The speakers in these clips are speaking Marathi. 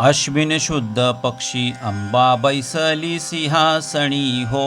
अश्विन शुद्ध पक्षी अंबा बैसली सिंहासणी हो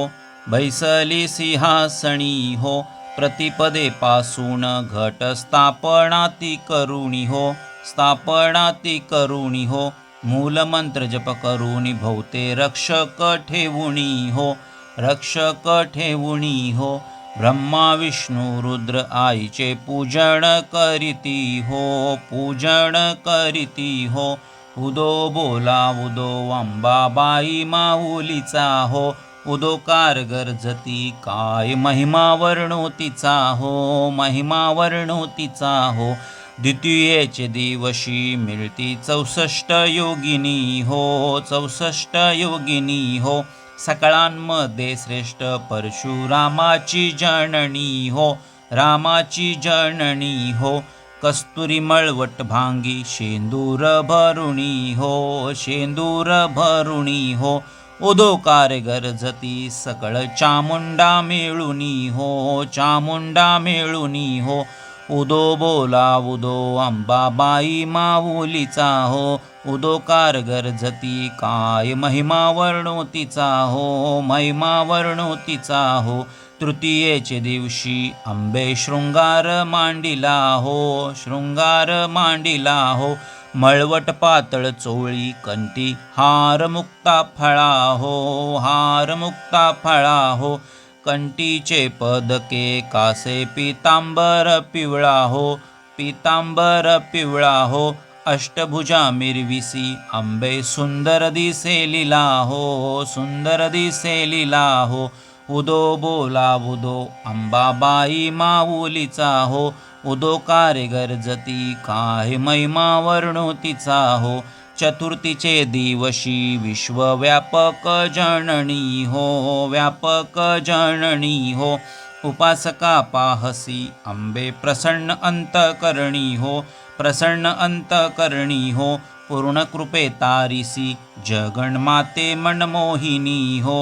बैसली सिंहासणी हो प्रतिपदे पासून घट स्थापनाती करुणी हो स्थापनाती करुणी हो मूलमंत्र जप करुणी भोवते रक्षक ठेवुणी हो रक्षक ठेवुणी हो ब्रह्मा विष्णू रुद्र आईचे पूजन करीती हो पूजन करीती हो उदो बोला उदो अंबाबाई माऊलीचा हो. उदो कार गरजती काय महिमा वर्णोतीचा हो महिमा वर्णोतीचा हो. द्वितीयेचे दिवशी मिळती चौसष्ट योगिनी हो चौसष्ट योगिनी हो. सकाळांमध्ये श्रेष्ठ परशुरामाची जननी हो रामाची जननी हो. कस्तुरी मळवट भांगी शेंदूर भरुणी हो शेंदूर भरुणी हो उदोकार गरजती सकळ चामुंडा मिळुनी हो चामुंडा मिळुनी हो उदो बोला उदो अंबाबाई माऊलीचा हो उदोकार गरजती काय महिमा वर्णोतीचा हो महिमा वर्णोतीचा हो तृतीयेचे दिवशी आंबे शृंगार मांडिला हो शृंगार मांडिला हो. मळवट पातळ चोळी कंती हार मुक्ता फळा हो हार मुक्ता फळा हो. कंटीचे पदके कासे पितांबर पिवळा हो पितांबर पिवळा हो. अष्टभुजा मिरविसी आंबे सुंदर दिसे लिला हो सुंदर दिसे लिला हो. उदो बोला उदो अंबाबाई माऊलीचा हो. उदो कारे गरजती काय महिमा वर्णोतीचा हो. चतुर्थीचे दिवशी विश्वव्यापक जननी हो व्यापक जननी हो. उपासका पाहसी अंबे प्रसन्न अंतकरणी हो. प्रसन्न अंतकरणी हो. पूर्ण कृपे तारिसी जगन्माते मनमोहिनी हो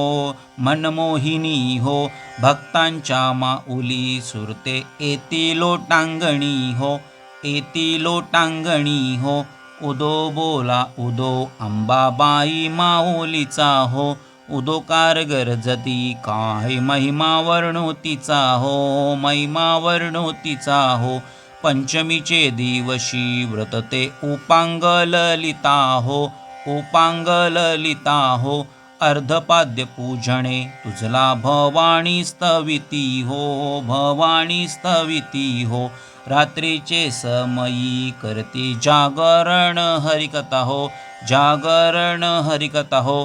मनमोहिनी हो भक्तांच्या माऊली सुरते एती लोटांगणी हो एती लोटांगणी हो उदो बोला उदो अंबाबाई माऊलीचा हो उदोकार गरजती काय महिमा वर्णोतीचा हो महिमा वर्णोतीचा हो पंचमीचे दिवशी व्रतते उपांग ललिता हो उपांग ललिता हो अर्धपाद्य पूजणे तुझला भवानी स्तविती हो भवानी स्तविती हो रात्रीचे समयी करते जागरण हरिकथा हो जागरण हरिकथा हो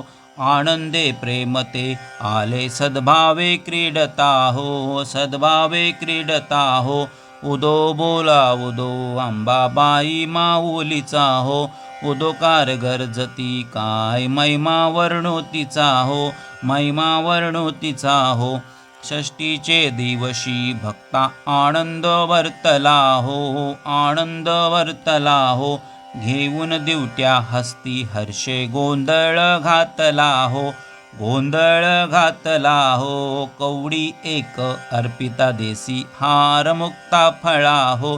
आनंदे प्रेमते आले सद्भावे क्रीडता हो सद्भावे क्रीडता हो उदो बोला उदो अंबाबाई माऊलीचा हो. उदोकार गरजती काय महिमा वर्णोतीचा हो. महिमा वर्णोतीचा हो. षष्टीचे दिवशी भक्ता आनंद वर्तला हो. आनंद वर्तला हो. घेऊन दिवट्या हस्ती हर्षे गोंधळ घातला हो. गोंधळ घातला हो कवडी एक अर्पिता देसी हार मुक्ता फळा हो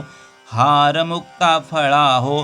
हार मुक्ता फळा हो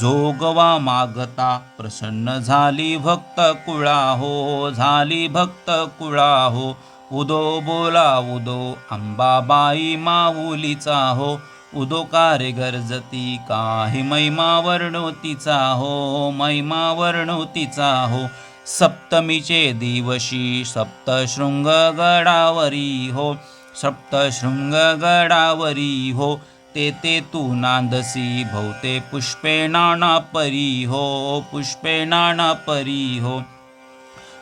जोगवा मागता प्रसन्न झाली भक्त कुळा हो झाली भक्त कुळा हो उदो बोला उदो अंबाबाई माऊलीचा हो उदो कारे गरजती काही महिमा वर्णोतीचा हो महिमा वर्णोतीचा हो सप्तमीचे दिवशी सप्तशृंग गडावरी हो सप्तशृंग गडावरी हो ते ते तू नांदसी भवते पुष्पे नाना परी हो पुष्पे नाना परी हो.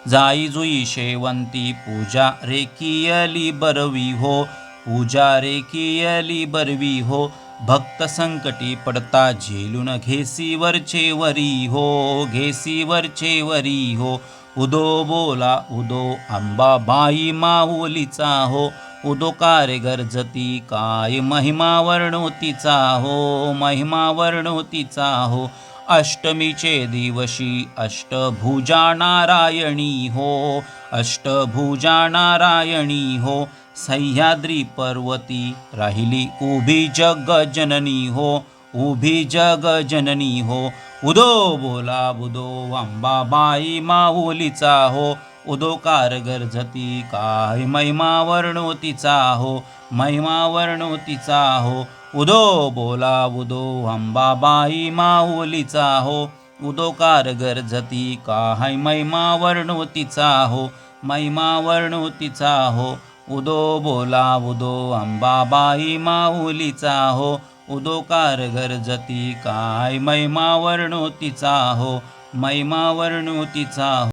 जाई जुई शेवंती पूजा रेखियली बरवी हो पूजा रेखियली बरवी हो भक्त संकटी पडता झेलून घेसी वरचे वरी हो घेसी वरचे वरी हो. उदो बोला उदो अंबाबाई माऊलीचा हो. उदो कारे गरजती काय महिमा वर्णोतीचा हो महिमा वर्णोतीचा हो. अष्टमीचे दिवशी अष्टभुजा नारायणी हो अष्टभुजा नारायणी हो. सह्याद्री पर्वती राहिली. उभी जग जननी हो उभी जग जननी हो. उदो बोला बुदो अंबाबाई माऊलीचा हो. उदो कार गरजती काय महिमा वर्णोतीचा हो महिमा वर्णोतीचा हो. उदो बोला बुदो अंबाबाई माऊलीचा हो. उदो कार गरजती काय महिमा वर्णोतीचा हो महिमा वर्णोतीचा हो. उदो बोला उदो अंबाबाई माऊलीचा हो. उदो कारगर जती काय महिमा वर्णो तिचा हो. महिमा वर्णोतीचा हो.